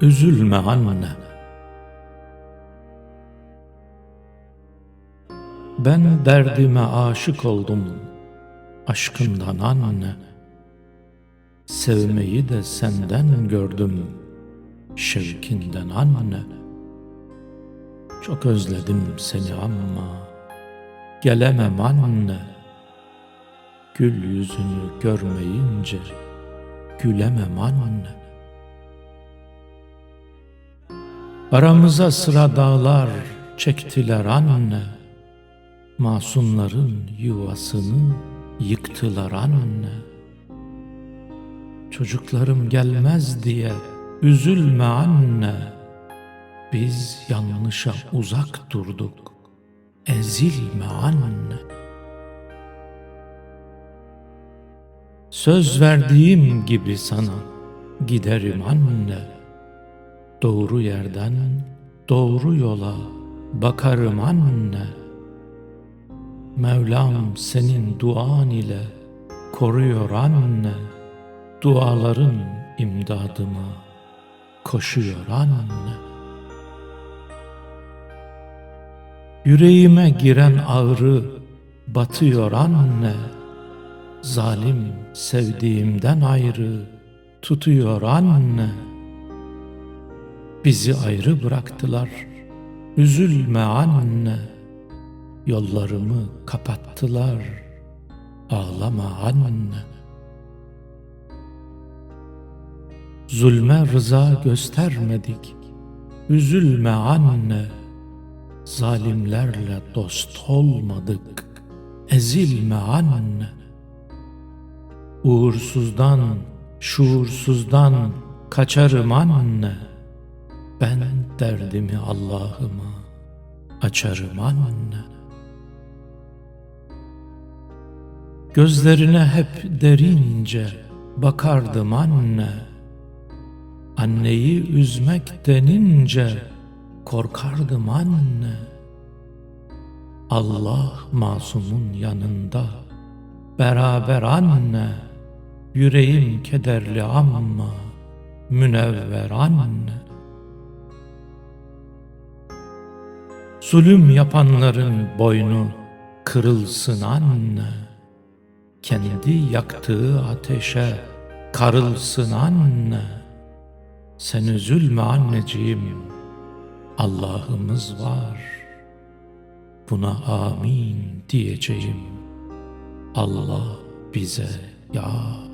üzülme anne. Ben derdime aşık oldum aşkından anne. Sevmeyi de senden gördüm şevkinden anne. Çok özledim seni ama gelemem anne. Gül yüzünü görmeyince gülemem anne. Aramıza sıra dağlar çektiler anne. Masumların yuvasını yıktılar anne. Çocuklarım gelmez diye üzülme anne. Biz yanlışa uzak durduk. Ezilme anne. Söz verdiğim gibi sana giderim anne. Doğru yerden doğru yola bakarım anne. Mevlam senin duan ile koruyor anne. Duaların imdadıma koşuyor anne. Yüreğime giren ağrı batıyor anne. Zalim sevdiğimden ayrı tutuyor anne. Bizi ayrı bıraktılar. Üzülme anne. Yollarımı kapattılar. Ağlama anne. Zulme rıza göstermedik. Üzülme anne. Zalimlerle dost olmadık. Ezilme anne. Uğursuzdan, şuursuzdan kaçarım anne. Ben derdimi Allah'ıma açarım anne. Gözlerine hep derince bakardım anne. Anneyi üzmek denince korkardım anne. Allah masumun yanında beraber anne. Yüreğim kederli ama münevver anne. Zulüm yapanların boynu kırılsın anne. Kendi yaktığı ateşe karılsın anne. Sen üzülme anneciğim. Allah'ımız var. Buna amin diyeceğim. Allah bize yar.